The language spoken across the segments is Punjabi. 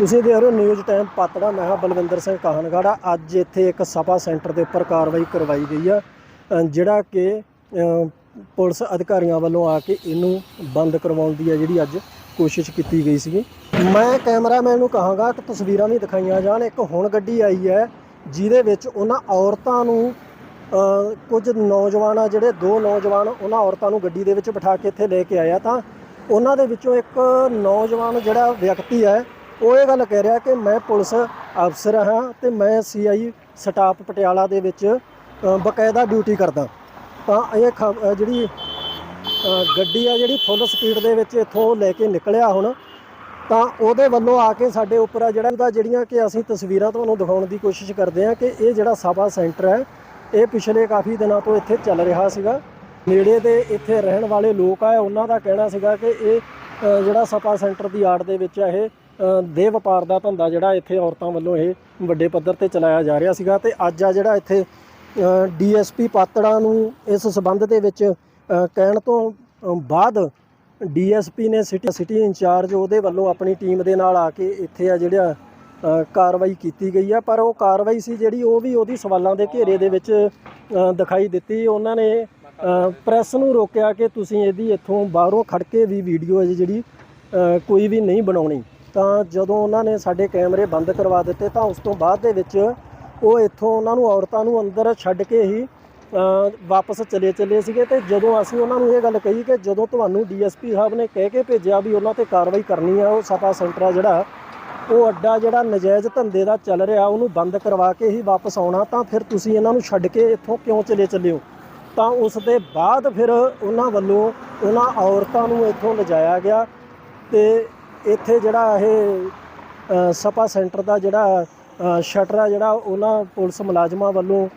ਤੁਸੀਂ ਦੇਖ ਰਹੇ ਹੋ ਨਿਊਜ਼ ਟਾਈਮ ਪਾਤੜਾ, ਮੈਂ ਹਾਂ ਬਲਵਿੰਦਰ ਸਿੰਘ ਕਾਹਨਗੜਾ। ਅੱਜ ਇੱਥੇ ਇੱਕ ਸਭਾ ਸੈਂਟਰ ਦੇ ਉੱਪਰ ਕਾਰਵਾਈ ਕਰਵਾਈ ਗਈ ਆ ਜਿਹੜਾ ਕਿ ਪੁਲਿਸ ਅਧਿਕਾਰੀਆਂ ਵੱਲੋਂ ਆ ਕੇ ਇਹਨੂੰ ਬੰਦ ਕਰਵਾਉਣ ਦੀ ਆ ਜਿਹੜੀ ਅੱਜ ਕੋਸ਼ਿਸ਼ ਕੀਤੀ ਗਈ ਸੀਗੀ। ਮੈਂ ਕੈਮਰਾਮੈਨ ਨੂੰ ਕਹਾਂਗਾ ਕਿ ਤਸਵੀਰਾਂ ਵੀ ਦਿਖਾਈਆਂ ਜਾਣ। ਇੱਕ ਹੁਣ ਗੱਡੀ ਆਈ ਹੈ, ਜਿਹਦੇ ਵਿੱਚ ਉਹਨਾਂ ਔਰਤਾਂ ਨੂੰ ਕੁਝ ਨੌਜਵਾਨ ਆ, ਜਿਹੜੇ ਦੋ ਨੌਜਵਾਨ ਉਹਨਾਂ ਔਰਤਾਂ ਨੂੰ ਗੱਡੀ ਦੇ ਵਿੱਚ ਬਿਠਾ ਕੇ ਇੱਥੇ ਲੈ ਕੇ ਆਇਆ ਤਾਂ ਉਹਨਾਂ ਦੇ ਵਿੱਚੋਂ ਇੱਕ ਨੌਜਵਾਨ ਜਿਹੜਾ ਵਿਅਕਤੀ ਹੈ ਉਹ ਇਹ ਗੱਲ ਕਹਿ ਰਿਹਾ ਕਿ ਮੈਂ ਪੁਲਿਸ ਅਫਸਰ ਹਾਂ ਤੇ ਮੈਂ ਸੀਆਈ ਸਟਾਫ ਪਟਿਆਲਾ ਦੇ ਵਿੱਚ ਅ, ਬਕਾਇਦਾ ਡਿਊਟੀ ਕਰਦਾ। ਤਾਂ ਇਹ ਖ- ਜਿਹੜੀ ਗੱਡੀ ਆ ਜਿਹੜੀ ਫੁੱਲ ਸਪੀਡ ਦੇ ਵਿੱਚ ਇੱਥੋਂ ਲੈ ਕੇ ਨਿਕਲਿਆ ਹੁਣ ਤਾਂ ਉਹਦੇ ਵੱਲੋਂ ਆ ਕੇ ਸਾਡੇ ਉੱਪਰ ਆ ਜਿਹੜਾ ਉਹਦਾ ਜਿਹੜੀਆਂ ਕਿ ਅਸੀਂ ਤਸਵੀਰਾਂ ਤੁਹਾਨੂੰ ਦਿਖਾਉਣ ਦੀ ਕੋਸ਼ਿਸ਼ ਕਰਦੇ ਹਾਂ ਕਿ ਇਹ ਜਿਹੜਾ ਸਭਾ ਸੈਂਟਰ ਹੈ ਇਹ ਪਿਛਲੇ ਕਾਫੀ ਦਿਨਾਂ ਤੋਂ ਇੱਥੇ ਚੱਲ ਰਿਹਾ ਸੀਗਾ। ਨੇੜੇ ਦੇ ਇੱਥੇ ਰਹਿਣ ਵਾਲੇ ਲੋਕ ਆ ਉਹਨਾਂ ਦਾ ਕਹਿਣਾ ਸੀਗਾ ਕਿ ਇਹ ਜਿਹੜਾ ਸਭਾ ਸੈਂਟਰ ਦੀ ਆੜ ਦੇ ਵਿੱਚ ਇਹ ਦੇ ਵਪਾਰ ਦਾ ਧੰਦਾ ਜਿਹੜਾ ਇੱਥੇ ਔਰਤਾਂ ਵੱਲੋਂ ਇਹ ਵੱਡੇ ਪੱਧਰ ਤੇ ਚਲਾਇਆ ਜਾ ਰਿਹਾ ਸੀਗਾ ਤੇ ਅੱਜ ਆ ਜਿਹੜਾ ਇੱਥੇ ਡੀਐਸਪੀ ਪਾਤੜਾ ਨੂੰ ਇਸ ਸਬੰਧ ਦੇ ਵਿੱਚ ਕਹਿਣ ਤੋਂ ਅ, ਬਾਅਦ ਡੀਐਸਪੀ ਨੇ ਸਿਟੀ ਸਿਟੀ ਇੰਚਾਰਜ ਉਹਦੇ ਵੱਲੋਂ ਆਪਣੀ ਟੀਮ ਦੇ ਨਾਲ ਆ ਕੇ ਇੱਥੇ ਆ ਜਿਹੜਾ ਅ, ਕਾਰਵਾਈ ਕੀਤੀ ਗਈ ਆ ਪਰ ਉਹ ਕਾਰਵਾਈ ਸੀ ਜਿਹੜੀ ਉਹ ਵੀ ਉਹਦੀ ਸਵਾਲਾਂ ਦੇ ਘੇਰੇ ਦੇ ਵਿੱਚ ਦਿਖਾਈ ਦਿੱਤੀ। ਉਹਨਾਂ ਨੇ ਅ, ਪ੍ਰੈਸ ਨੂੰ ਰੋਕਿਆ ਕਿ ਤੁਸੀਂ ਇਹਦੀ ਇੱਥੋਂ ਬਾਹਰੋਂ ਖੜ ਕੇ ਵੀ ਵੀਡੀਓ ਹੈ ਜਿਹੜੀ ਕੋਈ ਵੀ ਨਹੀਂ ਬਣਾਉਣੀ। ਤਾਂ ਜਦੋਂ ਉਹਨਾਂ ਨੇ ਸਾਡੇ ਕੈਮਰੇ ਬੰਦ ਕਰਵਾ ਦਿੱਤੇ ਤਾਂ ਉਸ ਤੋਂ ਬਾਅਦ ਦੇ ਵਿੱਚ ਉਹ ਇੱਥੋਂ ਉਹਨਾਂ ਨੂੰ ਔਰਤਾਂ ਨੂੰ ਅੰਦਰ ਛੱਡ ਕੇ ਹੀ ਵਾਪਸ ਚਲੇ ਚੱਲੇ ਸੀਗੇ ਤੇ ਜਦੋਂ ਅਸੀਂ ਉਹਨਾਂ ਨੂੰ ਇਹ ਗੱਲ ਕਹੀ ਕਿ ਜਦੋਂ ਤੁਹਾਨੂੰ ਡੀਐਸਪੀ ਸਾਹਿਬ ਨੇ ਕਹਿ ਕੇ ਭੇਜਿਆ ਵੀ ਉਹਨਾਂ ਤੇ ਕਾਰਵਾਈ ਕਰਨੀ ਆ, ਉਹ ਸਪਾ ਸੈਂਟਰ ਆ ਜਿਹੜਾ, ਉਹ ਅੱਡਾ ਜਿਹੜਾ ਨਜਾਇਜ਼ ਧੰਦੇ ਦਾ ਚੱਲ ਰਿਹਾ, ਉਹਨੂੰ ਬੰਦ ਕਰਵਾ ਕੇ ਹੀ ਵਾਪਸ ਆਉਣਾ, ਤਾਂ ਫਿਰ ਤੁਸੀਂ ਇਹਨਾਂ ਨੂੰ ਛੱਡ ਕੇ ਇੱਥੋਂ ਕਿਉਂ ਚਲੇ ਚੱਲਿਓ ਤਾਂ ਉਸ ਦੇ ਬਾਅਦ ਫਿਰ ਉਹਨਾਂ ਵੱਲੋਂ ਉਹਨਾਂ ਔਰਤਾਂ ਨੂੰ ਇੱਥੋਂ ਲਿਜਾਇਆ ਗਿਆ ਤੇ ਇੱਥੇ ਜਿਹੜਾ ਇਹ ਸਪਾ ਸੈਂਟਰ ਦਾ ਜਿਹੜਾ ਸ਼ਟਰ ਆ ਜਿਹੜਾ, ਉਹਨਾਂ ਪੁਲਿਸ ਮੁਲਾਜ਼ਮਾਂ ਵੱਲੋਂ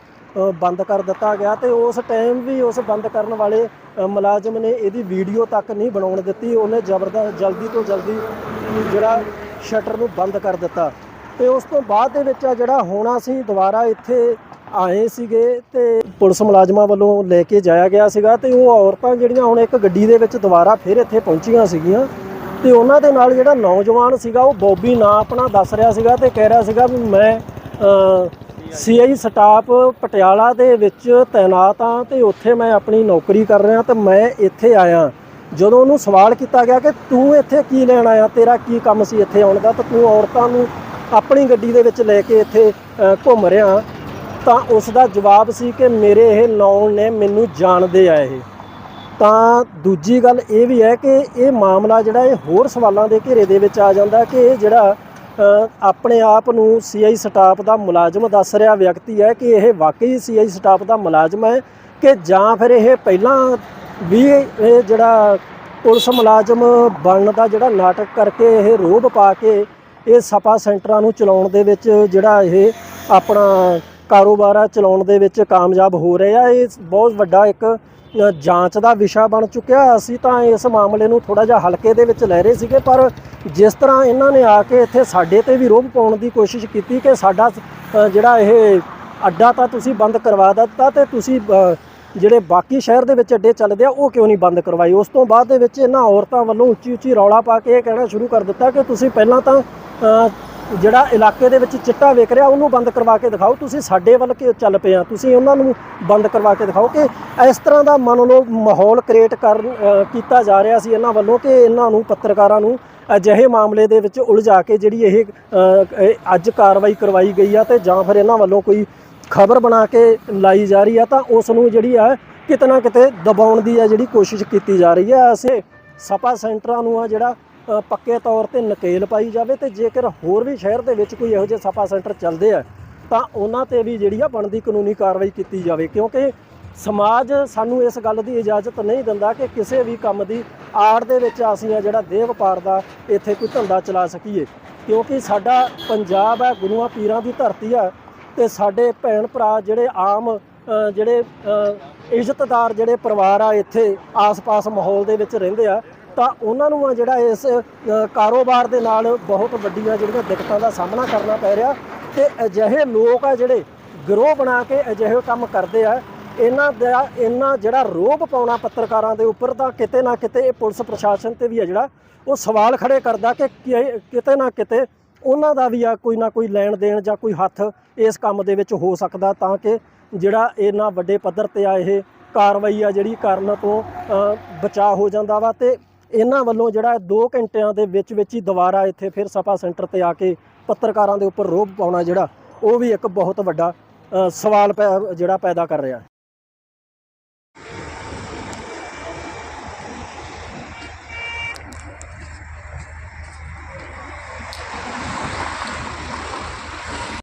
ਬੰਦ ਕਰ ਦਿੱਤਾ ਗਿਆ ਤੇ ਉਸ ਟਾਈਮ ਵੀ ਉਸ ਬੰਦ ਕਰਨ ਵਾਲੇ ਮੁਲਾਜ਼ਮ ਨੇ ਇਹਦੀ ਵੀਡੀਓ ਤੱਕ ਨਹੀਂ ਬਣਾਉਣ ਦਿੱਤੀ। ਉਹਨੇ ਜ਼ਬਰਦਸਤ, ਜਲਦੀ ਤੋਂ ਜਲਦੀ ਜਿਹੜਾ ਸ਼ਟਰ ਨੂੰ ਬੰਦ ਕਰ ਦਿੱਤਾ। ਤੇ ਉਸ ਤੋਂ ਬਾਅਦ ਦੇ ਵਿੱਚ ਆ ਜਿਹੜਾ ਹੁਣ ਅਸੀਂ ਦੁਬਾਰਾ ਇੱਥੇ ਆਏ ਸੀਗੇ ਤੇ ਪੁਲਿਸ ਮੁਲਾਜ਼ਮਾਂ ਵੱਲੋਂ ਲੈ ਕੇ ਜਾਇਆ ਗਿਆ ਸੀਗਾ ਤੇ ਉਹ ਔਰਤਾਂ ਜਿਹੜੀਆਂ ਹੁਣ ਇੱਕ ਗੱਡੀ ਦੇ ਵਿੱਚ ਦੁਬਾਰਾ ਫਿਰ ਇੱਥੇ ਪਹੁੰਚੀਆਂ ਸੀਗੀਆਂ। ਤੇ ਉਹਨਾਂ ਦੇ ਨਾਲ ਜਿਹੜਾ ਨੌਜਵਾਨ ਸੀਗਾ, ਉਹ ਬੋਬੀ ਨਾਂ ਆਪਣਾ ਦੱਸ ਰਿਹਾ ਸੀਗਾ ਤੇ ਕਹਿ ਰਿਹਾ ਸੀਗਾ ਵੀ ਮੈਂ ਸੀਆਈ ਸਟਾਫ ਪਟਿਆਲਾ ਦੇ ਵਿੱਚ ਤਾਇਨਾਤ ਹਾਂ ਤੇ ਉੱਥੇ ਮੈਂ ਆਪਣੀ ਨੌਕਰੀ ਕਰ ਰਿਹਾ ਤੇ ਮੈਂ ਇੱਥੇ ਆਇਆ। ਜਦੋਂ ਉਹਨੂੰ ਸਵਾਲ ਕੀਤਾ ਗਿਆ ਕਿ ਤੂੰ ਇੱਥੇ ਕੀ ਲੈਣ ਆਇਆ? ਤੇਰਾ ਕੀ ਕੰਮ ਸੀ ਇੱਥੇ ਆਉਣ ਦਾ? ਤਾਂ ਤੂੰ ਔਰਤਾਂ ਨੂੰ ਆਪਣੀ ਗੱਡੀ ਦੇ ਵਿੱਚ ਲੈ ਕੇ ਇੱਥੇ ਘੁੰਮ ਰਿਹਾ। ਤਾਂ ਉਸ ਦਾ ਜਵਾਬ ਸੀ ਕਿ ਮੇਰੇ ਇਹ ਨੌਨ ਨੇ ਮੈਨੂੰ ਜਾਣਦੇ ਆ ਇਹ। ਤਾਂ ਦੂਜੀ ਗੱਲ ਇਹ ਵੀ ਹੈ ਕਿ ਇਹ ਮਾਮਲਾ ਜਿਹੜਾ ਇਹ ਹੋਰ ਸਵਾਲਾਂ ਦੇ ਘੇਰੇ ਦੇ ਵਿੱਚ ਆ ਜਾਂਦਾ ਕਿ ਇਹ ਜਿਹੜਾ ਆਪਣੇ ਆਪ ਨੂੰ ਸੀਆਈ ਸਟਾਫ ਦਾ ਮੁਲਾਜ਼ਮ ਦੱਸ ਰਿਹਾ ਵਿਅਕਤੀ ਹੈ ਕਿ ਇਹ ਵਾਕਈ ਸੀਆਈ ਸਟਾਫ ਦਾ ਮੁਲਾਜ਼ਮ ਹੈ ਕਿ ਜਾਂ ਫਿਰ ਇਹ ਪਹਿਲਾਂ ਵੀ ਇਹ ਜਿਹੜਾ ਪੁਲਿਸ ਮੁਲਾਜ਼ਮ ਬਣਨ ਦਾ ਜਿਹੜਾ ਨਾਟਕ ਕਰਕੇ ਇਹ ਰੋਬ ਪਾ ਕੇ ਇਹ ਸਪਾ ਸੈਂਟਰਾਂ ਨੂੰ ਚਲਾਉਣ ਦੇ ਵਿੱਚ ਜਿਹੜਾ ਇਹ ਆਪਣਾ ਕਾਰੋਬਾਰ ਆ ਚਲਾਉਣ ਦੇ ਵਿੱਚ ਕਾਮਯਾਬ ਹੋ ਰਹੇ ਆ ਇਹ ਬਹੁਤ ਵੱਡਾ ਇੱਕ ਜਾਂਚ ਦਾ ਵਿਸ਼ਾ ਬਣ ਚੁੱਕਿਆ। ਅਸੀਂ ਤਾਂ ਇਸ ਮਾਮਲੇ ਨੂੰ ਥੋੜਾ ਜਿਹਾ ਹਲਕੇ ਦੇ ਵਿੱਚ ਲੈ ਰਹੇ ਸੀਗੇ, ਪਰ ਜਿਸ ਤਰ੍ਹਾਂ ਇਹਨਾਂ ਨੇ ਆ ਕੇ ਇੱਥੇ ਸਾਡੇ ਤੇ ਵੀ ਰੋਬ ਪਾਉਣ ਦੀ ਕੋਸ਼ਿਸ਼ ਕੀਤੀ ਕਿ ਸਾਡਾ ਜਿਹੜਾ ਇਹ ਅੱਡਾ ਤਾਂ ਤੁਸੀਂ ਬੰਦ ਕਰਵਾ ਦਿੱਤਾ ਤੇ ਤੁਸੀਂ ਜਿਹੜੇ ਬਾਕੀ ਸ਼ਹਿਰ ਦੇ ਵਿੱਚ ਅੱਡੇ ਚੱਲਦੇ ਆ, ਉਹ ਕਿਉਂ ਨਹੀਂ ਬੰਦ ਕਰਵਾਈ ਉਸ ਤੋਂ ਬਾਅਦ ਦੇ ਵਿੱਚ ਇਹਨਾਂ ਔਰਤਾਂ ਵੱਲੋਂ ਉੱਚੀ ਉੱਚੀ ਰੌਲਾ ਪਾ ਕੇ ਇਹ ਕਹਿਣਾ ਸ਼ੁਰੂ ਕਰ ਦਿੱਤਾ ਕਿ ਤੁਸੀਂ ਪਹਿਲਾਂ ਤਾਂ ਜਿਹੜਾ ਇਲਾਕੇ ਦੇ ਵਿੱਚ ਚਿੱਟਾ ਵਿਕ ਰਿਹਾ, ਉਹਨੂੰ ਬੰਦ ਕਰਵਾ ਕੇ ਦਿਖਾਓ। ਤੁਸੀਂ ਸਾਡੇ ਵੱਲ ਕਿ ਚੱਲ ਪਏ ਆ? ਤੁਸੀਂ ਉਹਨਾਂ ਨੂੰ ਬੰਦ ਕਰਵਾ ਕੇ ਦਿਖਾਓ ਕਿ ਇਸ ਤਰ੍ਹਾਂ ਦਾ ਮੰਨ ਲਓ ਮਾਹੌਲ ਕ੍ਰੀਏਟ ਕਰ ਕੀਤਾ ਜਾ ਰਿਹਾ ਸੀ ਇਹਨਾਂ ਵੱਲੋਂ ਕਿ ਇਹਨਾਂ ਨੂੰ ਪੱਤਰਕਾਰਾਂ ਨੂੰ ਅਜਿਹੇ ਮਾਮਲੇ ਦੇ ਵਿੱਚ ਉਲਝਾ ਕੇ ਜਿਹੜੀ ਇਹ ਅੱਜ ਕਾਰਵਾਈ ਕਰਵਾਈ ਗਈ ਆ ਤੇ ਜਾਂ ਫਿਰ ਇਹਨਾਂ ਵੱਲੋਂ ਕੋਈ ਖਬਰ ਬਣਾ ਕੇ ਲਾਈ ਜਾ ਰਹੀ ਆ ਤਾਂ ਉਸ ਨੂੰ ਜਿਹੜੀ ਆ ਕਿਤੇ ਨਾ ਕਿਤੇ ਦਬਾਉਣ ਦੀ ਆ ਜਿਹੜੀ ਕੋਸ਼ਿਸ਼ ਕੀਤੀ ਜਾ ਰਹੀ ਆ। ਅਸੀਂ ਸਪਾ ਸੈਂਟਰਾਂ ਨੂੰ ਆ ਜਿਹੜਾ ਪੱਕੇ ਤੌਰ ਤੇ ਨਕੇਲ ਪਾਈ ਜਾਵੇ ਤੇ ਜੇਕਰ ਹੋਰ ਵੀ ਸ਼ਹਿਰ ਦੇ ਵਿੱਚ ਕੋਈ ਇਹੋ ਜਿਹੇ ਸਫਾ ਸੈਂਟਰ ਚੱਲਦੇ ਆ, ਤਾਂ ਉਹਨਾਂ ਤੇ ਵੀ ਜਿਹੜੀ ਆ ਬਣਦੀ ਕਾਨੂੰਨੀ ਕਾਰਵਾਈ ਕੀਤੀ ਜਾਵੇ। ਕਿਉਂਕਿ ਸਮਾਜ ਸਾਨੂੰ ਇਸ ਗੱਲ ਦੀ ਇਜਾਜ਼ਤ ਨਹੀਂ ਦਿੰਦਾ ਕਿ ਕਿਸੇ ਵੀ ਕੰਮ ਦੀ ਆੜ ਦੇ ਵਿੱਚ ਅਸੀਂ ਆ ਜਿਹੜਾ ਦੇਹ ਵਪਾਰ ਦਾ ਇੱਥੇ ਕੋਈ ਧੰਦਾ ਚਲਾ ਸਕੀਏ। ਕਿਉਂਕਿ ਸਾਡਾ ਪੰਜਾਬ ਹੈ ਗੁਰੂਆਂ ਪੀਰਾਂ ਦੀ ਧਰਤੀ ਆ ਤੇ ਸਾਡੇ ਭੈਣ ਭਰਾ ਜਿਹੜੇ ਆਮ ਜਿਹੜੇ ਇੱਜ਼ਤਦਾਰ ਜਿਹੜੇ ਪਰਿਵਾਰ ਆ ਇੱਥੇ ਆਸ-ਪਾਸ ਮਾਹੌਲ ਦੇ ਵਿੱਚ ਰਹਿੰਦੇ ਆ ਤਾਂ ਉਹਨਾਂ ਨੂੰ ਆ ਜਿਹੜਾ ਇਸ ਕਾਰੋਬਾਰ ਦੇ ਨਾਲ ਬਹੁਤ ਵੱਡੀਆਂ ਜਿਹੜੀਆਂ ਦਿੱਕਤਾਂ ਦਾ ਸਾਹਮਣਾ ਕਰਨਾ ਪੈ ਰਿਹਾ ਤੇ ਅਜਿਹੇ ਲੋਕ ਆ ਜਿਹੜੇ ਗਰੋਹ ਬਣਾ ਕੇ ਅਜਿਹੇ ਕੰਮ ਕਰਦੇ ਆ ਇਹਨਾਂ ਦਾ ਇਹਨਾਂ ਜਿਹੜਾ ਰੋਬ ਪਾਉਣਾ ਪੱਤਰਕਾਰਾਂ ਦੇ ਉੱਪਰ ਤਾਂ ਕਿਤੇ ਨਾ ਕਿਤੇ ਇਹ ਪੁਲਿਸ ਪ੍ਰਸ਼ਾਸਨ ਤੇ ਵੀ ਆ ਜਿਹੜਾ ਉਹ ਸਵਾਲ ਖੜੇ ਕਰਦਾ ਕਿ ਕਿਤੇ ਨਾ ਕਿਤੇ ਉਹਨਾਂ ਦਾ ਵੀ ਆ ਕੋਈ ਨਾ ਕੋਈ ਲੈਣ ਦੇਣ ਜਾਂ ਕੋਈ ਹੱਥ ਇਸ ਕੰਮ ਦੇ ਵਿੱਚ ਹੋ ਸਕਦਾ ਤਾਂ ਕਿ ਜਿਹੜਾ ਇਹਨਾਂ ਵੱਡੇ ਪੱਧਰ ਤੇ ਆ ਇਹ ਕਾਰਵਾਈ ਆ ਜਿਹੜੀ ਕਰਨ ਤੋਂ ਅ, ਬਚਾਅ ਹੋ ਜਾਂਦਾ ਵਾ ਤੇ ਇਹਨਾਂ ਵੱਲੋਂ ਜਿਹੜਾ 2 ਘੰਟਿਆਂ ਦੇ ਵਿੱਚ ਵਿੱਚ ਹੀ ਦੁਬਾਰਾ ਇੱਥੇ ਫਿਰ ਸਪਾ ਸੈਂਟਰ ਤੇ ਆ ਕੇ ਪੱਤਰਕਾਰਾਂ ਦੇ ਉੱਪਰ ਰੋਬ ਪਾਉਣਾ ਜਿਹੜਾ, ਉਹ ਵੀ ਇੱਕ ਬਹੁਤ ਵੱਡਾ ਸਵਾਲ ਪੈ- ਜਿਹੜਾ ਪੈਦਾ ਕਰ ਰਿਹਾ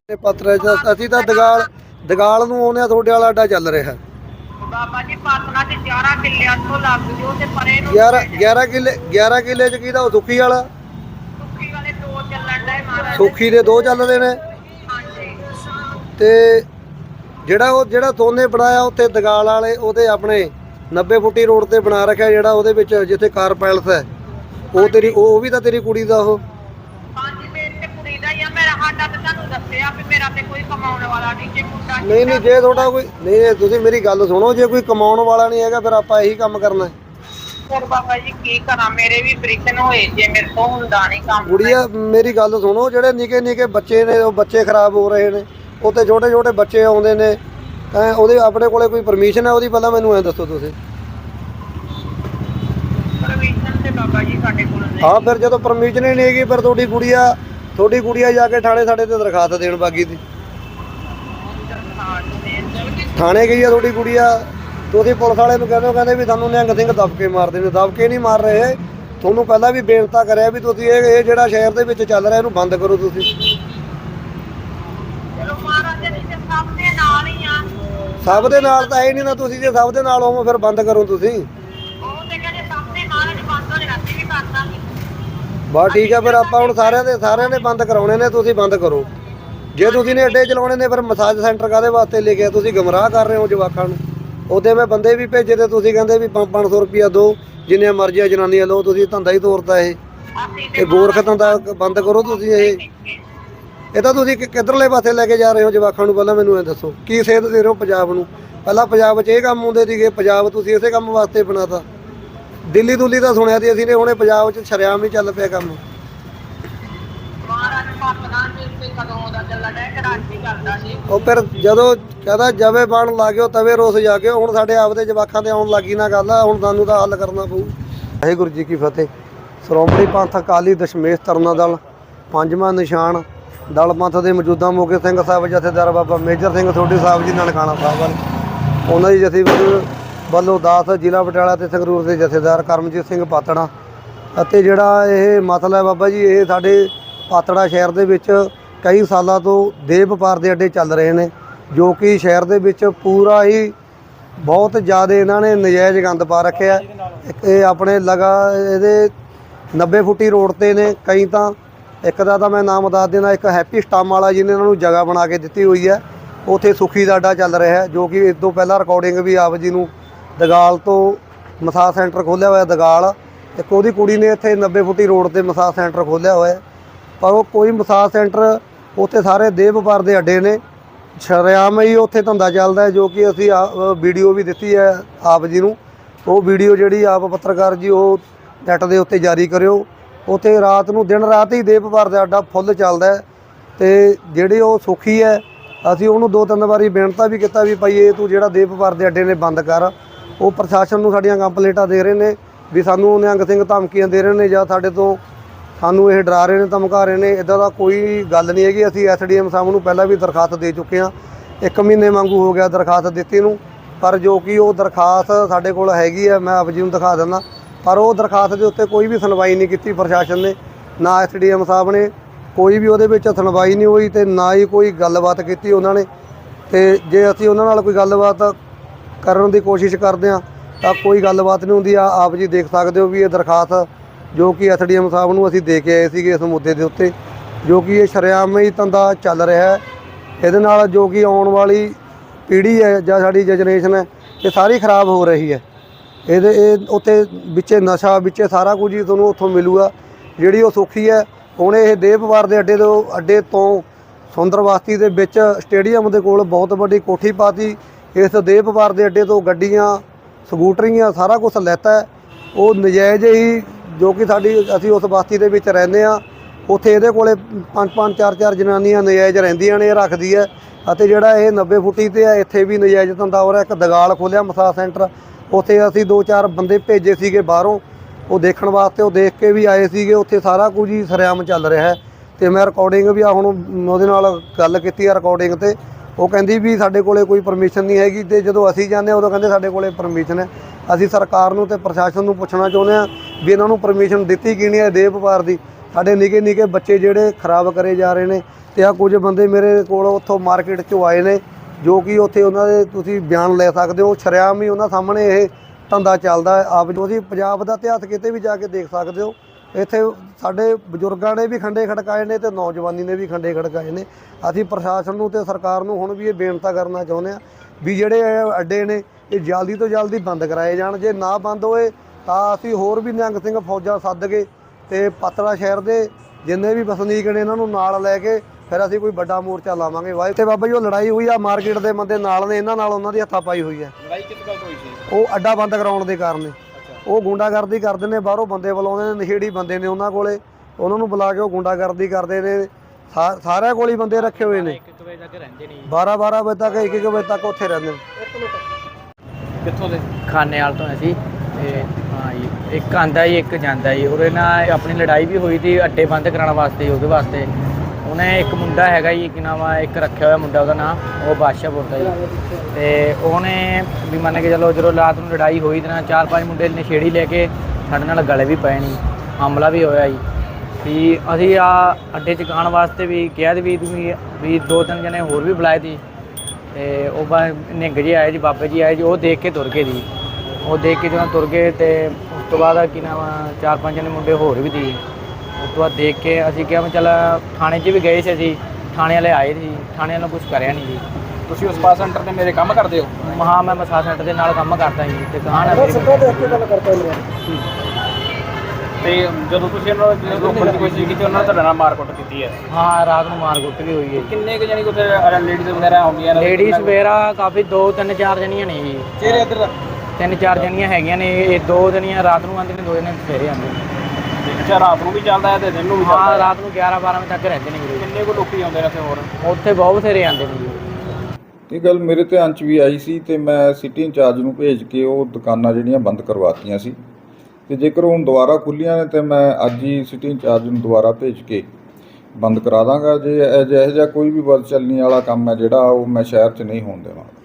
ਤੇ ਪੱਤਰ ਅਸੀਂ ਤਾਂ ਦਗਾਲ ਦਗਾਲ ਨੂੰ ਆਉਂਦੇ ਆ ਤੁਹਾਡੇ ਵਾਲਾ ਅੱਡਾ ਚੱਲ ਰਿਹਾ ਬਾਬਾ ਜੀ ਪਾਤਨਾ ਤੇ 11 ਕਿੱਲਿਆਂ ਤੋਂ ਲੱਗ ਜੋ ਤੇ ਪਰੇ ਨੂੰ 11 11 ਕਿੱਲੇ 11 ਕਿੱਲੇ ਚ ਕਿਹਦਾ ਉਹ ਸੁੱਖੀ ਵਾਲਾ? ਸੁੱਖੀ ਵਾਲੇ ਦੋ ਚੱਲਣ ਦੇ ਮਹਾਰਾਜ। ਸੁੱਖੀ ਦੇ ਦੋ ਚੱਲਦੇ ਨੇ? ਹਾਂਜੀ। ਤੇ ਜਿਹੜਾ ਉਹ ਜਿਹੜਾ ਸੋਨੇ ਬਣਾਇਆ ਉੱਥੇ ਦਗਾਲ ਵਾਲੇ ਉਹਦੇ ਆਪਣੇ 90 ਫੁੱਟੀ ਰੋਡ ਤੇ ਬਣਾ ਰੱਖਿਆ ਜਿਹੜਾ ਉਹਦੇ ਵਿੱਚ ਜਿੱਥੇ ਕਾਰ ਪੈਲਸ ਹੈ। ਉਹ ਤੇਰੀ ਉਹ ਵੀ ਤਾਂ ਤੇਰੀ ਕੁੜੀ ਦਾ ਉਹ ਹਾਂਜੀ ਮੇਰੇ ਤੇ ਕੁੜੀ ਦਾ ਹੀ ਆ ਮੇਰਾ ਸਾਡਾ ਤੇ ਤੁਹਾਨੂੰ ਦੱਸਿਆ ਵੀ ਮੇਰਾ ਤੇ ਕੋਈ ਕਮਾਉਣ ਵਾਲਾ ਨਹੀਂ ਜੇ ਮੁੰਡਾ ਸੀ ਨਹੀਂ ਨਹੀਂ ਜੇ ਤੁਹਾਡਾ ਕੋਈ ਨਹੀਂ ਤੁਸੀਂ ਮੇਰੀ ਗੱਲ ਸੁਣੋ ਜੇ ਕੋਈ ਕਮਾਉਣ ਵਾਲਾ ਨਹੀਂ ਹੈਗਾ ਫਿਰ ਆਪਾਂ ਇਹੀ ਕੰਮ ਕਰਨਾ ਹੈ। ਫਿਰ ਬਾਬਾ ਜੀ ਕੀ ਕਰਾਂ? ਮੇਰੇ ਵੀ ਪ੍ਰੀਖਣ ਹੋਏ ਜੇ ਮੇਰੇ ਤੋਂ ਹੁੰਦਾ ਨਹੀਂ ਕੰਮ। ਗੁੜੀਆ ਮੇਰੀ ਗੱਲ ਸੁਣੋ ਜਿਹੜੇ ਨਿੱਕੇ ਨਿੱਕੇ ਬੱਚੇ ਨੇ ਉਹ ਬੱਚੇ ਖਰਾਬ ਹੋ ਰਹੇ ਨੇ ਉੱਥੇ ਛੋਟੇ ਛੋਟੇ ਬੱਚੇ ਆਉਂਦੇ ਨੇ ਐ ਉਹਦੇ ਆਪਣੇ ਕੋਲੇ ਕੋਈ ਪਰਮਿਸ਼ਨ ਹੈ ਉਹਦੀ ਪਹਿਲਾਂ ਮੈਨੂੰ ਐ ਦੱਸੋ ਤੁਸੀਂ। ਪਰਮਿਸ਼ਨ ਤੇ ਬਾਬਾ ਜੀ ਸਾਡੇ ਕੋਲ ਨਹੀਂ। ਹਾਂ ਫਿਰ ਜਦੋਂ ਪਰਮਿਸ਼ਨ ਹੀ ਨਹੀਂ ਹੈਗੀ ਫਿਰ ਤੁਹਾਡੀ ਗੁੜੀਆ ਤੁਹਾਡੀ ਗੁੜੀਆ ਜਾ ਕੇ ਥਾਣੇ ਸਾਡੇ ਤੇ ਦਰਖਾਸਤ ਦੇਣ ਬਾਗੀ ਦੀ। ਥਾਣੇ ਗਈ ਆ ਤੁਹਾਡੀ ਗੁੜੀਆ ਤੁਸੀਂ ਪੁਲਿਸ ਵਾਲੇ ਨੂੰ ਕਹਿੰਦੇ ਹੋ ਕਹਿੰਦੇ ਵੀ ਤੁਹਾਨੂੰ ਨਿਹੰਗ ਸਿੰਘ ਦਬਕੇ ਮਾਰਦੇ ਨੇ। ਦਬਕੇ ਨਹੀਂ ਮਾਰ ਰਹੇ। ਤੁਹਾਨੂੰ ਪਹਿਲਾਂ ਵੀ ਬੇਨਤਾ ਕਰਿਆ ਵੀ ਤੁਸੀਂ ਇਹ ਇਹ ਜਿਹੜਾ ਸ਼ਹਿਰ ਦੇ ਵਿੱਚ ਚੱਲ ਰਿਹਾ ਇਹਨੂੰ ਬੰਦ ਕਰੋ ਤੁਸੀਂ। ਸਭ ਦੇ ਨਾਲ ਤਾਂ ਹੈ ਨਹੀਂ ਨਾ ਤੁਸੀਂ। ਜੇ ਸਭ ਦੇ ਨਾਲ ਹੋਵੋ ਫਿਰ ਬੰਦ ਕਰੋ ਤੁਸੀਂ ਉਹ ਤੇ ਕਹਿੰਦੇ ਸਭ ਦੇ ਮਹਾਰਾਜ ਬੰਦ ਹੋ ਜਾਣਾ ਅਸੀਂ ਵੀ ਕਰ ਦਾਂਗੇ ਬਸ ਠੀਕ ਹੈ ਫਿਰ ਆਪਾਂ ਹੁਣ ਸਾਰਿਆਂ ਦੇ ਸਾਰਿਆਂ ਨੇ ਬੰਦ ਕਰਾਉਣੇ ਨੇ, ਤੁਸੀਂ ਬੰਦ ਕਰੋ। ਜੇ ਤੁਸੀਂ ਨੇ ਅੱਡੇ ਚਲਾਉਣੇ ਨੇ, ਫਿਰ ਮਸਾਜ ਸੈਂਟਰ ਕਾਦੇ ਵਾਸਤੇ ਲਿਖਿਆ ਤੁਸੀਂ ਗਮਰਾਹ ਕਰ ਰਹੇ ਹੋ ਜਵਾਕਾਂ ਨੂੰ। ਉਹਦੇ ਮੈਂ ਬੰਦੇ ਵੀ ਭੇਜੇ ਤੇ ਤੁਸੀਂ ਕਹਿੰਦੇ ਵੀ 500 ਰੁਪਿਆ ਦਿਓ ਜਿੰਨੇ ਮਰਜ਼ੀ ਜਨਾਨੀਆਂ ਲਓ, ਤੁਸੀਂ ਧੰਦਾ ਹੀ ਤੋਰਤਾ ਇਹ। ਇਹ ਗੋਰਖ ਧੰਦਾ ਬੰਦ ਕਰੋ ਤੁਸੀਂ ਇਹ। ਇਹ ਤਾਂ ਤੁਸੀਂ ਕਿੱਧਰਲੇ ਪਾਸੇ ਲੈ ਕੇ ਜਾ ਰਹੇ ਹੋ ਜਵਾਕਾਂ ਨੂੰ? ਪਹਿਲਾਂ ਮੈਨੂੰ ਇਹ ਦੱਸੋ, ਕੀ ਸੇਧ ਦੇ ਰਹੇ ਹੋ ਪੰਜਾਬ ਨੂੰ? ਪਹਿਲਾਂ ਪੰਜਾਬ 'ਚ ਇਹ ਕੰਮ ਹੁੰਦੇ ਸੀਗੇ, ਪੰਜਾਬ ਤੁਸੀਂ ਇਸੇ ਕੰਮ ਵਾਸਤੇ ਬਣਾਤਾ। ਦਿੱਲੀ ਦੁੱਲੀ ਤਾਂ ਸੁਣਿਆ ਸੀ ਅਸੀਂ ਨੇ ਹੁਣੇ ਪੰਜਾਬ 'ਚ ਸ਼ਰਿਆਮ ਹੀ ਚੱਲ ਪਿਆ ਕੰਮ। ਮਹਾਰਾਜ ਤੇ ਕਦੋਂ ਦਾ ਕਰਾਚੀ ਸੀ? ਉਹ ਫਿਰ ਜਦੋਂ ਕਹਿੰਦਾ ਜਵੇ ਬਣ ਲਾਗਿਓ ਤਵੇ ਰੋਸ ਜਾ ਕੇ ਹੁਣ ਸਾਡੇ ਆਪਦੇ ਜਵਾਕਾਂ ਤੇ ਆਉਣ ਲੱਗੀ ਨਾ ਗੱਲ ਆ ਹੁਣ ਸਾਨੂੰ ਤਾਂ ਹੱਲ ਕਰਨਾ ਪਊ। ਵਾਹਿਗੁਰੂ ਜੀ ਕੀ ਫਤਿਹ। ਸ਼੍ਰੋਮਣੀ ਪੰਥ ਅਕਾਲੀ ਦਸ਼ਮੇਸ਼ ਤਰਨਾ ਦਲ ਪੰਜਵਾਂ ਨਿਸ਼ਾਨ ਦਲ ਪੰਥ ਦੇ ਮੌਜੂਦਾ ਮੋਗੇ ਸਿੰਘ ਸਾਹਿਬ ਜਥੇਦਾਰ ਬਾਬਾ ਮੇਜਰ ਸਿੰਘ ਸੋਢੀ ਸਾਹਿਬ ਜੀ ਨਨਕਾਣਾ ਸਾਹਿਬ ਵਾਲੇ। ਉਹਨਾਂ ਦੀ ਜਥੇਦਾਰ ਵੱਲੋਂ ਦਾਸ ਜ਼ਿਲ੍ਹਾ ਪਟਿਆਲਾ ਤੇ ਸੰਗਰੂਰ ਦੇ ਜਥੇਦਾਰ ਕਰਮਜੀਤ ਸਿੰਘ ਪਾਤੜਾ ਅਤੇ ਜਿਹੜਾ ਇਹ ਮਸਲਾ ਹੈ ਬਾਬਾ ਜੀ, ਇਹ ਸਾਡੇ ਪਾਤੜਾ ਸ਼ਹਿਰ ਦੇ ਵਿੱਚ ਕਈ ਸਾਲਾਂ ਤੋਂ ਦੇਹ ਵਪਾਰ ਦੇ ਅੱਡੇ ਚੱਲ ਰਹੇ ਨੇ, ਜੋ ਕਿ ਸ਼ਹਿਰ ਦੇ ਵਿੱਚ ਪੂਰਾ ਹੀ ਬਹੁਤ ਜ਼ਿਆਦਾ ਇਹਨਾਂ ਨੇ ਨਜਾਇਜ਼ ਗੰਦ ਪਾ ਰੱਖਿਆ ਇੱਕ ਇਹ ਆਪਣੇ ਲਗਾ, ਇਹਦੇ 90 ਫੁੱਟੀ ਰੋਡ ਤੇ ਨੇ, ਕਈ ਤਾਂ ਇੱਕ ਦਾ ਤਾਂ ਮੈਂ ਨਾਮ ਦੱਸ ਦੇਣਾ ਇੱਕ ਹੈਪੀ ਸਟਾਮ ਵਾਲਾ ਜਿਹਨੇ ਇਹਨਾਂ ਨੂੰ ਜਗ੍ਹਾ ਬਣਾ ਕੇ ਦਿੱਤੀ ਹੋਈ ਹੈ, ਉਥੇ ਸੁਖੀ ਦਾ ਅੱਡਾ ਚੱਲ ਰਿਹਾ ਜੋ ਕਿ ਇਸ ਤੋਂ ਪਹਿਲਾਂ ਰਿਕਾਰਡਿੰਗ ਵੀ ਆਪ ਜੀ ਨੂੰ ਦਗਾਲ ਤੋਂ ਮਸਾਜ ਸੈਂਟਰ ਖੋਲ੍ਹਿਆ ਹੋਇਆ ਦਗਾਲ। ਇੱਕ ਉਹਦੀ ਕੁੜੀ ਨੇ ਇੱਥੇ 90 ਫੁੱਟੀ ਰੋਡ ਤੇ ਮਸਾਜ ਸੈਂਟਰ ਖੋਲ੍ਹਿਆ ਹੋਇਆ। ਪਰ ਉਹ ਕੋਈ ਮਸਾਜ ਸੈਂਟਰ ਉੱਥੇ ਸਾਰੇ ਦੇਹ ਵਪਾਰ ਦੇ ਅੱਡੇ ਨੇ। ਸ਼ਰੇਆਮ ਹੀ ਉੱਥੇ ਧੰਦਾ ਚੱਲਦਾ ਹੈ, ਜੋ ਕਿ ਅਸੀਂ ਵੀਡੀਓ ਵੀ ਦਿੱਤੀ ਹੈ ਆਪ ਜੀ ਨੂੰ। ਉਹ ਵੀਡੀਓ ਜਿਹੜੀ ਆਪ ਪੱਤਰਕਾਰ ਜੀ, ਉਹ ਨੈਟ ਦੇ ਉੱਤੇ ਜਾਰੀ ਕਰਿਓ। ਉੱਥੇ ਰਾਤ ਨੂੰ, ਦਿਨ ਰਾਤ ਹੀ ਦੇਹ ਵਪਾਰ ਦਾ ਅੱਡਾ ਫੁੱਲ ਚੱਲਦਾ ਹੈ। ਤੇ ਜਿਹੜੀ ਉਹ ਸੁਖੀ ਹੈ, ਅਸੀਂ ਉਹਨੂੰ ਦੋ ਤਿੰਨ ਵਾਰੀ ਬੇਨਤਾ ਵੀ ਕੀਤਾ ਵੀ ਭਾਈ, ਇਹ ਤੂੰ ਜਿਹੜਾ ਦੇਹ ਵਪਾਰ ਦੇ ਅੱਡੇ ਨੇ ਬੰਦ ਕਰ। ਉਹ ਪ੍ਰਸ਼ਾਸਨ ਨੂੰ ਸਾਡੀਆਂ ਕੰਪਲੇਂਟਾਂ ਦੇ ਰਹੇ ਨੇ ਵੀ ਸਾਨੂੰ ਨਿਹੰਗ ਸਿੰਘ ਧਮਕੀਆਂ ਦੇ ਰਹੇ ਨੇ ਜਾਂ ਸਾਡੇ ਤੋਂ ਸਾਨੂੰ ਇਹ ਡਰਾ ਰਹੇ ਨੇ, ਧਮਕਾ ਰਹੇ ਨੇ ਇਦਾਂ ਦਾ ਕੋਈ ਗੱਲ ਨਹੀਂ ਹੈਗੀ। ਅਸੀਂ ਐਸਡੀਐਮ ਸਾਹਿਬ ਨੂੰ ਪਹਿਲਾਂ ਵੀ ਦਰਖਾਸਤ ਦੇ ਚੁੱਕੇ ਹਾਂ। ਇੱਕ ਮਹੀਨੇ ਵਾਂਗੂ ਹੋ ਗਿਆ ਦਰਖਾਸਤ ਦਿੱਤੀ ਨੂੰ, ਪਰ ਜੋ ਕਿ ਉਹ ਦਰਖਾਸਤ ਸਾਡੇ ਕੋਲ ਹੈਗੀ ਹੈ, ਮੈਂ ਆਪ ਜੀ ਨੂੰ ਦਿਖਾ ਦਿੰਦਾ। ਪਰ ਉਹ ਦਰਖਾਸਤ ਦੇ ਉੱਤੇ ਕੋਈ ਵੀ ਸੁਣਵਾਈ ਨਹੀਂ ਕੀਤੀ ਪ੍ਰਸ਼ਾਸਨ ਨੇ, ਨਾ ਐਸਡੀਐਮ ਸਾਹਿਬ ਨੇ, ਕੋਈ ਵੀ ਉਹਦੇ ਵਿੱਚ ਸੁਣਵਾਈ ਨਹੀਂ ਹੋਈ ਤੇ ਨਾ ਹੀ ਕੋਈ ਗੱਲਬਾਤ ਕੀਤੀ ਉਹਨਾਂ ਨੇ। ਤੇ ਜੇ ਅਸੀਂ ਉਹਨਾਂ ਨਾਲ ਕੋਈ ਗੱਲਬਾਤ ਕਰਨ ਦੀ ਕੋਸ਼ਿਸ਼ ਕਰਦੇ ਹਾਂ, ਤਾਂ ਕੋਈ ਗੱਲਬਾਤ ਨਹੀਂ ਹੁੰਦੀ। ਆ ਆਪ ਜੀ ਦੇਖ ਸਕਦੇ ਹੋ ਵੀ ਇਹ ਦਰਖਾਸਤ ਜੋ ਕਿ ਐਸਡੀਐਮ ਸਾਹਿਬ ਨੂੰ ਅਸੀਂ ਦੇ ਕੇ ਆਏ ਸੀਗੇ ਇਸ ਮੁੱਦੇ ਦੇ ਉੱਤੇ, ਜੋ ਕਿ ਇਹ ਸ਼ਰੇਆਮ ਹੀ ਧੰਦਾ ਚੱਲ ਰਿਹਾ ਹੈ। ਇਹਦੇ ਨਾਲ ਜੋ ਕਿ ਆਉਣ ਵਾਲੀ ਪੀੜ੍ਹੀ ਹੈ ਜਾਂ ਸਾਡੀ ਜਨਰੇਸ਼ਨ ਹੈ, ਇਹ ਸਾਰੀ ਖਰਾਬ ਹੋ ਰਹੀ ਹੈ। ਇਹਦੇ, ਇਹ ਉੱਥੇ ਵਿੱਚੇ ਨਸ਼ਾ, ਵਿੱਚੇ ਸਾਰਾ ਕੁਝ ਹੀ ਤੁਹਾਨੂੰ ਉੱਥੋਂ ਮਿਲੂਗਾ। ਜਿਹੜੀ ਉਹ ਸੁੱਖੀ ਹੈ ਹੁਣ ਇਹ ਦੇਹ ਵਪਾਰ ਦੇ ਅੱਡੇ ਤੋਂ ਅੱਡੇ ਤੋਂ ਸੁੰਦਰਵਾਸਤੀ ਦੇ ਵਿੱਚ ਸਟੇਡੀਅਮ ਦੇ ਕੋਲ ਬਹੁਤ ਵੱਡੀ ਕੋਠੀ ਪਾਤੀ। ਇਸ ਦੇਹ ਵਪਾਰ ਦੇ ਅੱਡੇ ਤੋਂ ਗੱਡੀਆਂ, ਸਕੂਟਰੀਆਂ, ਸਾਰਾ ਕੁਝ ਲੈਤਾ ਉਹ ਨਜਾਇਜ਼ ਹੀ ਜੋ ਕਿ ਸਾਡੀ, ਅਸੀਂ ਉਸ ਬਸਤੀ ਦੇ ਵਿੱਚ ਰਹਿੰਦੇ ਆ ਉੱਥੇ ਇਹਦੇ ਕੋਲੇ ਪੰਜ ਪੰਜ, ਚਾਰ ਚਾਰ ਜਨਾਨੀਆਂ ਨਜਾਇਜ਼ ਰਹਿੰਦੀਆਂ ਨੇ, ਇਹ ਰੱਖਦੀ ਹੈ। ਅਤੇ ਜਿਹੜਾ ਇਹ 90 ਫੁੱਟੀ ਤੇ ਹੈ, ਇੱਥੇ ਵੀ ਨਜਾਇਜ਼ ਧੰਦਾ ਹੋ ਰਿਹਾ। ਇੱਕ ਦਗਾਲ ਖੋਲਿਆ ਮਸਾਜ ਸੈਂਟਰ। ਉੱਥੇ ਅਸੀਂ ਦੋ, ਚਾਰ ਬੰਦੇ ਭੇਜੇ ਸੀਗੇ ਬਾਹਰੋਂ। ਉਹ ਦੇਖਣ ਵਾਸਤੇ, ਉਹ ਦੇਖ ਕੇ ਵੀ ਆਏ ਸੀਗੇ। ਉੱਥੇ ਸਾਰਾ ਕੁਝ ਹੀ ਸਰਿਆਮ ਚੱਲ ਰਿਹਾ ਹੈ। ਤੇ ਮੈਂ ਰਿਕਾਰਡਿੰਗ ਵੀ ਆ ਹੁਣ ਉਹਦੇ ਨਾਲ ਗੱਲ ਕੀਤੀ ਆ ਰਿਕਾਰਡਿੰਗ ਤੇ। ਉਹ ਕਹਿੰਦੀ ਵੀ ਸਾਡੇ ਕੋਲੇ ਕੋਈ ਪਰਮਿਸ਼ਨ ਨਹੀਂ ਹੈਗੀ ਤੇ ਜਦੋਂ ਅਸੀਂ ਜਾਂਦੇ ਹਾਂ, ਉਦੋਂ ਕਹਿੰਦੇ ਸਾਡੇ ਕੋਲੇ ਪਰਮਿਸ਼ਨ ਹੈ। ਅਸੀਂ ਸਰਕਾਰ ਨੂੰ ਤੇ ਪ੍ਰਸ਼ਾਸਨ ਨੂੰ ਪੁੱਛਣਾ ਚਾਹੁੰਦੇ ਹਾਂ ਵੀ ਇਹਨਾਂ ਨੂੰ ਪਰਮਿਸ਼ਨ ਦਿੱਤੀ ਕਿਹਨੇ ਹੈ ਦੇਹ ਵਪਾਰ ਦੀ। ਸਾਡੇ ਨਿੱਕੇ ਨਿੱਕੇ ਬੱਚੇ ਜਿਹੜੇ ਖਰਾਬ ਕਰੇ ਜਾ ਰਹੇ ਨੇ ਤੇ ਆ ਕੁਝ ਬੰਦੇ ਮੇਰੇ ਕੋਲ ਉੱਥੋਂ ਮਾਰਕੀਟ 'ਚੋਂ ਆਏ ਨੇ, ਜੋ ਕਿ ਉੱਥੇ ਉਹਨਾਂ ਦੇ ਤੁਸੀਂ ਬਿਆਨ ਲੈ ਸਕਦੇ ਹੋ। ਸ਼ਰੇਆਮ ਹੀ ਉਹਨਾਂ ਸਾਹਮਣੇ ਇਹ ਧੰਦਾ ਚੱਲਦਾ ਆਪ ਜੋ ਤੁਸੀਂ ਪੰਜਾਬ ਦਾ ਇਤਿਹਾਸ ਕਿਤੇ ਵੀ ਜਾ ਕੇ ਦੇਖ ਸਕਦੇ ਹੋ। ਇੱਥੇ ਸਾਡੇ ਬਜ਼ੁਰਗਾਂ ਨੇ ਵੀ ਖੰਡੇ ਖੜਕਾਏ ਨੇ ਤੇ ਨੌਜਵਾਨੀ ਨੇ ਵੀ ਖੰਡੇ ਖੜਕਾਏ ਨੇ। ਅਸੀਂ ਪ੍ਰਸ਼ਾਸਨ ਨੂੰ ਤੇ ਸਰਕਾਰ ਨੂੰ ਹੁਣ ਵੀ ਇਹ ਬੇਨਤੀ ਕਰਨਾ ਚਾਹੁੰਦੇ ਆ ਵੀ ਜਿਹੜੇ ਅੱਡੇ ਨੇ ਇਹ ਜਲਦੀ ਤੋਂ ਜਲਦੀ ਬੰਦ ਕਰਾਏ ਜਾਣ। ਜੇ ਨਾ ਬੰਦ ਹੋਏ ਤਾਂ ਅਸੀਂ ਹੋਰ ਵੀ ਨਿਹੰਗ ਸਿੰਘ ਫੌਜਾਂ ਸੱਦ ਕੇ ਤੇ ਪਤਲਾ ਸ਼ਹਿਰ ਦੇ ਜਿੰਨੇ ਵੀ ਵਸਨੀਕ ਨੇ ਇਹਨਾਂ ਨੂੰ ਨਾਲ ਲੈ ਕੇ ਫਿਰ ਅਸੀਂ ਕੋਈ ਵੱਡਾ ਮੋਰਚਾ ਲਾਵਾਂਗੇ। ਵਾਹਿ ਤੇ ਬਾਬਾ ਜੀ ਉਹ ਲੜਾਈ ਹੋਈ ਆ ਮਾਰਕੀਟ ਦੇ ਬੰਦੇ ਨਾਲ ਨੇ ਇਹਨਾਂ ਨਾਲ ਉਹਨਾਂ ਦੀ ਹੱਥਾ ਪਾਈ ਹੋਈ ਹੈ। ਲੜਾਈ ਕਿਸ ਗੱਲ ਹੋਈ ਸੀ? ਉਹ ਅੱਡਾ ਬੰਦ ਕਰਾਉਣ ਦੇ ਕਾਰਨ। ਨੇ ਉਹ ਗੁੰਡਾਗਰਦੀ ਕਰਦੇ ਨੇ ਬਾਹਰੋਂ ਬੰਦੇ ਬੁਲਾਉਂਦੇ ਨੇ ਨਸ਼ੇੜੀ ਬੰਦੇ ਨੇ ਉਹਨਾਂ ਕੋਲੇ। ਉਹਨਾਂ ਨੂੰ ਬੁਲਾ ਕੇ ਉਹ ਗੁੰਡਾਗਰਦੀ ਕਰਦੇ ਨੇ। ਸਾਰਿਆਂ ਕੋਲ ਹੀ ਬੰਦੇ ਰੱਖੇ ਹੋਏ ਨੇ। 1 ਵਜੇ ਤੱਕ ਰਹਿੰਦੇ ਨਹੀਂ। 12 12 ਵਜੇ ਤੱਕ 1 1 ਵਜੇ ਤੱਕ ਉੱਥੇ ਰਹਿੰਦੇ ਨੇ। ਕਿੱਥੋਂ ਦੇ? ਖਾਨੇਵਾਲ ਤੋਂ ਅਸੀਂ। ਤੇ ਹਾਂ ਜੀ ਇੱਕ ਆਂਦਾ ਜੀ ਇੱਕ ਜਾਂਦਾ ਜੀ। ਉਹਦੇ ਨਾਲ ਆਪਣੀ ਲੜਾਈ ਵੀ ਹੋਈ ਸੀ ਅੱਡੇ ਬੰਦ ਕਰਾਉਣ ਵਾਸਤੇ ਉਹਦੇ ਵਾਸਤੇ। ਉਹਨੇ ਇੱਕ ਮੁੰਡਾ ਹੈਗਾ ਜੀ, ਕਿ ਨਾਮ ਆ, ਇੱਕ ਰੱਖਿਆ ਹੋਇਆ ਮੁੰਡਾ, ਉਹਦਾ ਨਾਮ, ਉਹ ਬਾਦਸ਼ਾਹ ਬੋਲਦਾ ਜੀ। ਤੇ ਉਹਨੇ ਵੀ ਮੰਨ ਕੇ ਚਲੋ, ਜਦੋਂ ਰਾਤ ਨੂੰ ਲੜਾਈ ਹੋਈ ਤਾਂ ਚਾਰ ਪੰਜ ਮੁੰਡੇ ਨਸ਼ੇੜੀ ਲੈ ਕੇ ਸਾਡੇ ਨਾਲ ਗਲੇ ਵੀ ਪਏ ਨਹੀਂ ਹਮਲਾ ਵੀ ਹੋਇਆ ਜੀ। ਵੀ ਅਸੀਂ ਆ ਅੱਡੇ 'ਚ ਗਾਣ ਵਾਸਤੇ ਵੀ ਕਿਹਾ ਤੇ ਵੀ ਤੁਸੀਂ ਵੀ ਦੋ ਤਿੰਨ ਜਣੇ ਹੋਰ ਵੀ ਬੁਲਾਏ ਸੀ ਤੇ ਉਹ ਬਾ ਨਿੰਗ ਜੀ ਆਏ ਜੀ, ਬਾਬੇ ਜੀ ਆਏ ਜੀ, ਉਹ ਦੇਖ ਕੇ ਤੁਰ ਗਏ ਜੀ। ਉਹ ਦੇਖ ਕੇ ਜਦੋਂ ਤੁਰ ਗਏ ਤੇ ਉਸ ਤੋਂ ਬਾਅਦ ਕੀ ਨਾਮ ਚਾਰ ਪੰਜ ਜਣੇ ਮੁੰਡੇ ਹੋਰ ਵੀ ਸੀ। ਉਸ ਤੋਂ ਬਾਅਦ ਦੇਖ ਕੇ ਅਸੀਂ ਕਿਹਾ ਵੀ ਚੱਲ ਥਾਣੇ 'ਚ ਵੀ ਗਏ ਸੀ ਅਸੀਂ ਥਾਣੇ ਵਾਲੇ ਆਏ ਸੀ ਥਾਣੇ ਵਾਲਿਆਂ ਕੁਝ ਕਰਿਆ ਨਹੀਂ ਜੀ। ਤੁਸੀਂ ਉਸ ਸਪਾ ਸੈਂਟਰ ਤੇ ਮੇਰੇ ਕੰਮ ਕਰਦੇ ਹੋ? ਮਹਾ ਮੈਂ ਮਸਾਜ ਸੈਂਟਰ ਦੇ ਨਾਲ ਕੰਮ ਕਰਦਾ ਜੀ ਦੁਕਾਨ ਹੈ ਮੇਰੀ ਸਿੱਧਾ ਦੇਖ ਕੇ ਗੱਲ ਕਰਦਾ ਮੇਰਾ ਤੇ ਜਦੋਂ ਤੁਸੀਂ ਇਹਨਾਂ ਨੂੰ ਰੋਕਣ ਦੀ ਕੋਸ਼ਿਸ਼ ਕੀਤੀ ਉਹਨਾਂ ਨੇ ਤੁਹਾਡੇ ਨਾਲ ਮਾਰਕੁੱਟ ਕੀਤੀ ਹੈ? ਹਾਂ ਰਾਤ ਨੂੰ ਮਾਰ ਕੁੱਟ ਵੀ ਹੋਈ ਹੈ ਕਿੰਨੇ ਕੁ ਜਣੀ ਉੱਥੇ ਲੇਡੀਜ਼ ਵਗੈਰਾ ਆਉਂਦੀਆਂ ਨੇ? ਲੇਡੀਜ਼ ਵੇਰਾ ਕਾਫੀ ਦੋ ਤਿੰਨ ਚਾਰ ਜਣੀਆਂ ਨੇ ਜੀ। ਚਿਹਰੇ ਇੱਧਰ ਤਿੰਨ ਚਾਰ ਜਣੀਆਂ ਹੈਗੀਆਂ ਨੇ ਇਹ ਦੋ ਜਣੀਆਂ ਰਾਤ ਨੂੰ ਆਉਂਦੀਆਂ ਨੇ ਦੋ ਜਣੇ ਸਵੇਰੇ ਆਉਂਦੇ ਨੇ। ਅੱਛਾ ਰਾਤ ਨੂੰ ਵੀ ਚੱਲਦਾ ਹੈ ਤੇ ਦਿਨ ਨੂੰ ਵੀ ਹਾਂ ਚੱਲਦਾ ਹੈ ਰਾਤ ਨੂੰ 11 12 ਵਜੇ ਤੱਕ ਰਹਿੰਦੇ ਨੇ ਵੀਰੇ। ਕਿੰਨੇ ਕੁ ਲੋਕੀ ਆਉਂਦੇ ਨੇ ਇੱਥੇ ਹੋਰ? ਉੱਥੇ ਬਹੁਤ ਬਥੇਰੇ ਆਉਂਦੇ ਨੇ ਜੀ। ਇਹ ਗੱਲ ਮੇਰੇ ਧਿਆਨ 'ਚ ਵੀ ਆਈ ਸੀ ਤੇ ਮੈਂ ਸਿਟੀ ਇੰਚਾਰਜ ਨੂੰ ਭੇਜ ਕੇ ਉਹ ਦੁਕਾਨਾਂ ਜਿਹੜੀਆਂ ਬੰਦ ਕਰਵਾਤੀਆਂ ਸੀ। ਤੇ ਜੇਕਰ ਹੁਣ ਦੁਬਾਰਾ ਖੁੱਲੀਆਂ ਨੇ ਤੇ ਮੈਂ ਅੱਜ ਹੀ ਸਿਟੀ ਇੰਚਾਰਜ ਨੂੰ ਦੁਬਾਰਾ ਭੇਜ ਕੇ ਬੰਦ ਕਰਾ ਦਾਂਗਾ। ਜੇ ਇਹ ਜਿਹੋ ਜਿਹਾ ਕੋਈ ਵੀ ਬਦ ਚੱਲਣੀ ਵਾਲਾ ਕੰਮ ਹੈ ਜਿਹੜਾ ਉਹ ਮੈਂ ਸ਼ਹਿਰ 'ਚ ਨਹੀਂ ਹੋਣ ਦੇਵਾਂਗਾ।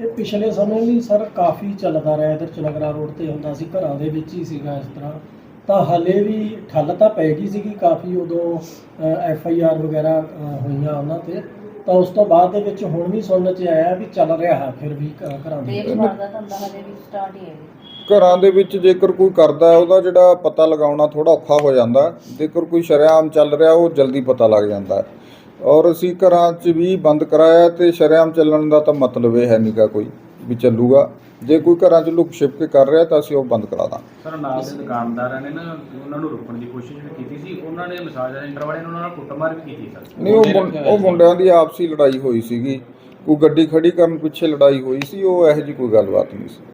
ਇਹ ਪਿਛਲੇ ਸਮੇਂ ਵੀ ਸਰ ਕਾਫੀ ਚੱਲਦਾ ਰਿਹਾ। ਇਧਰ ਚਲਗਰਾ ਰੋਡ ਤੇ ਹੁੰਦਾ ਸੀ ਘਰਾਂ ਦੇ ਵਿੱਚ ਹੀ ਸੀਗਾ ਇਸ ਤਰ੍ਹਾਂ। ਤਾਂ ਹਲੇ ਵੀ ਠੱਲ ਤਾਂ ਪੈ ਗਈ ਸੀਗੀ ਕਾਫੀ ਉਦੋਂ ਐਫ ਆਈ ਆਰ ਵਗੈਰਾ ਹੋਈਆਂ ਉਹਨਾਂ ਤੇ ਤਾਂ ਉਸ ਤੋਂ ਬਾਅਦ ਦੇ ਵਿੱਚ ਹੁਣ ਵੀ ਸੁਣਨ ਚ ਆਇਆ ਵੀ ਚੱਲ ਰਿਹਾ ਹੈ ਫਿਰ ਵੀ ਘਰਾਂ ਦੇ ਵਿੱਚ। ਦੇਖਭਾਲ ਦਾ ਧੰਦਾ ਹਜੇ ਵੀ ਸਟਾਰਟ ਹੀ ਹੈ ਜੀ। ਘਰਾਂ ਦੇ ਵਿੱਚ ਜੇਕਰ ਕੋਈ ਕਰਦਾ ਹੈ, ਉਹਦਾ ਜਿਹੜਾ ਪਤਾ ਲਗਾਉਣਾ ਥੋੜਾ ਔਖਾ ਹੋ ਜਾਂਦਾ। ਜੇਕਰ ਕੋਈ ਸ਼ਰੇਆਮ ਚੱਲ ਰਿਹਾ ਉਹ ਜਲਦੀ ਪਤਾ ਲੱਗ ਜਾਂਦਾ ਔਰ ਅਸੀਂ ਘਰਾਂ 'ਚ ਵੀ ਬੰਦ ਕਰਾਇਆ ਤੇ ਸ਼ਰੇਆਮ ਚੱਲਣ ਦਾ ਤਾਂ ਮਤਲਬ ਇਹ ਹੈ ਨਹੀਂਗਾ ਕੋਈ ਵੀ ਚੱਲੂਗਾ। ਜੇ ਕੋਈ ਘਰਾਂ 'ਚ ਲੁਕ ਛਿਪ ਕੇ ਕਰ ਰਿਹਾ ਤਾਂ ਅਸੀਂ ਉਹ ਬੰਦ ਕਰਾ ਦਾਂਗੇ। ਸਰ ਨਾਲ ਦੇ ਦੁਕਾਨਦਾਰਾਂ ਨੇ ਨਾ ਉਹਨਾਂ ਨੂੰ ਰੋਕਣ ਦੀ ਕੋਸ਼ਿਸ਼ ਵੀ ਕੀਤੀ ਸੀ। ਉਹਨਾਂ ਨੇ ਮਸਾਜ ਸੈਂਟਰ ਵਾਲਿਆਂ ਨੇ ਉਹਨਾਂ ਨਾਲ ਕੁੱਟਮਾਰ ਵੀ ਕੀਤੀ ਸਰ। ਨਹੀਂ ਉਹ ਮੁੰ- ਉਹ ਮੁੰਡਿਆਂ ਦੀ ਆਪਸੀ ਲੜਾਈ ਹੋਈ ਸੀਗੀ। ਕੋਈ ਗੱਡੀ ਖੜੀ ਕਰਨ ਪਿੱਛੇ ਲੜਾਈ ਹੋਈ ਸੀ ਉਹ ਇਹੋ ਜੀ ਕੋਈ ਗੱਲਬਾਤ ਨਹੀਂ ਸੀ।